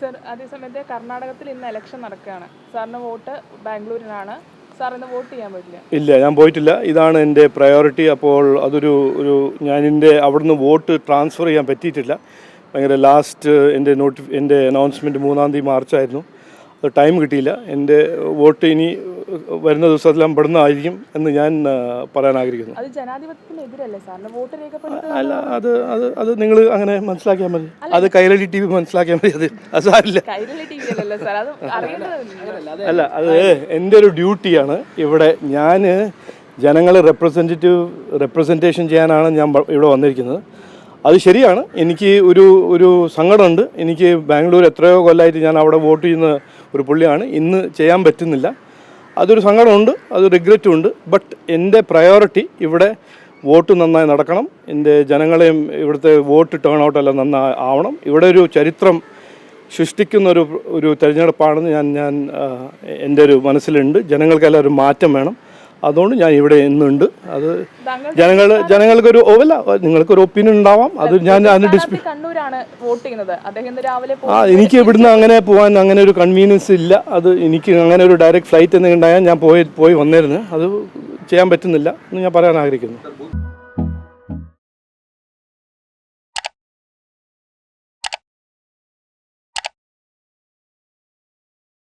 Sir അതേസമയത്ത് കർണാടകത്തിൽ ഇന്ന് ഇലക്ഷൻ നടക്കുകയാണ്. സാറിന് വോട്ട് ബാംഗ്ലൂരിനാണ്. വോട്ട് ചെയ്യാൻ പറ്റില്ല ഇല്ല ഞാൻ പോയിട്ടില്ല. ഇതാണ് എന്റെ പ്രയോറിറ്റി അപ്പോൾ അതൊരു ഒരു ഞാൻ എന്റെ അവിടുന്ന് വോട്ട് ട്രാൻസ്ഫർ ചെയ്യാൻ പറ്റിയിട്ടില്ല. ഭയങ്കര ലാസ്റ്റ് എന്റെ നോട്ടി എന്റെ അനൗൺസ്മെന്റ് മൂന്നാം തീയതി മാർച്ചായിരുന്നു. അത് ടൈം കിട്ടിയില്ല. എന്റെ വോട്ട് ഇനി വരുന്ന ദിവസത്തിലെല്ലാം പെടുന്നതായിരിക്കും എന്ന് ഞാൻ പറയാൻ ആഗ്രഹിക്കുന്നു. അത് ജനാധിപത്യത്തിനെതിരല്ലേ സാറിന് വോട്ട് രേഖപ്പെടുത്തുക അല്ല അത് അത് അത് നിങ്ങൾ അങ്ങനെ മനസ്സിലാക്കിയാൽ മതി. അത് കൈരളി ടി വി മനസ്സിലാക്കിയാൽ മതി. അത് അത് സാരില്ല. അല്ല അത് എന്റെ ഒരു ഡ്യൂട്ടിയാണ്. ഇവിടെ ഞാൻ ജനങ്ങളെ റെപ്രസെന്റേറ്റീവ് റെപ്രസെന്റേഷൻ ചെയ്യാനാണ് ഞാൻ ഇവിടെ വന്നിരിക്കുന്നത്. അത് ശരിയാണ്. എനിക്ക് ഒരു ഒരു സങ്കടമുണ്ട്. എനിക്ക് ബാംഗ്ലൂർ എത്രയോ കൊല്ലമായിട്ട് ഞാൻ അവിടെ വോട്ട് ചെയ്യുന്ന ഒരു പുള്ളിയാണ്. ഇന്ന് ചെയ്യാൻ പറ്റുന്നില്ല. അതൊരു സങ്കടമുണ്ട് അത് റിഗ്രറ്റും ഉണ്ട് ബട്ട് എന്റെ പ്രയോറിറ്റി ഇവിടെ വോട്ട് നന്നായി നടക്കണം. എന്റെ ജനങ്ങളെയും ഇവിടുത്തെ വോട്ട് ടേൺ ഔട്ട് എല്ലാം നന്നായി ആവണം. ഇവിടെ ഒരു ചരിത്രം സൃഷ്ടിക്കുന്ന ഒരു ഒരു തിരഞ്ഞെടുപ്പാണെന്ന് ഞാൻ ഞാൻ എന്റെ ഒരു മനസ്സിലുണ്ട്. ജനങ്ങൾക്കെല്ലാം ഒരു മാറ്റം വേണം. അതുകൊണ്ട് ഞാൻ ഇവിടെ ഇന്നുണ്ട് അത് ജനങ്ങൾ ജനങ്ങൾക്കൊരു ഓവല്ല നിങ്ങൾക്ക് നിങ്ങൾക്കൊരു ഒപ്പീനിയൻ ഉണ്ടാവാം. അത് ഞാൻ അതിന് ഡിസ്പ്യൂ ആ എനിക്ക് ഇവിടുന്ന് അങ്ങനെ പോകാൻ അങ്ങനെ ഒരു കൺവീനിയൻസ് ഇല്ല. അത് എനിക്ക് അങ്ങനെ ഒരു ഡയറക്റ്റ് ഫ്ലൈറ്റ് എന്തെങ്കിലും ഉണ്ടായാൽ ഞാൻ പോയി പോയി വന്നിരുന്നു. അത് ചെയ്യാൻ പറ്റുന്നില്ല എന്ന് ഞാൻ പറയാൻ ആഗ്രഹിക്കുന്നു.